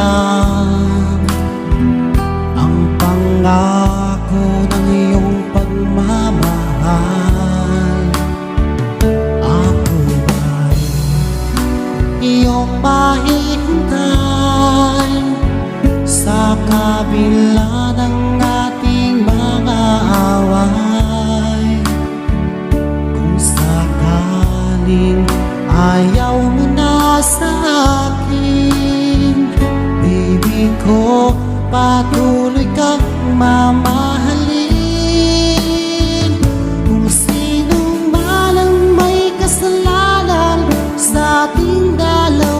lang ang pangako ng iyong pagmamahal. Ako ba'y iyong mahihintay sa kabila ng ating mga away? Kung sakaling ayaw Patuluy kang mama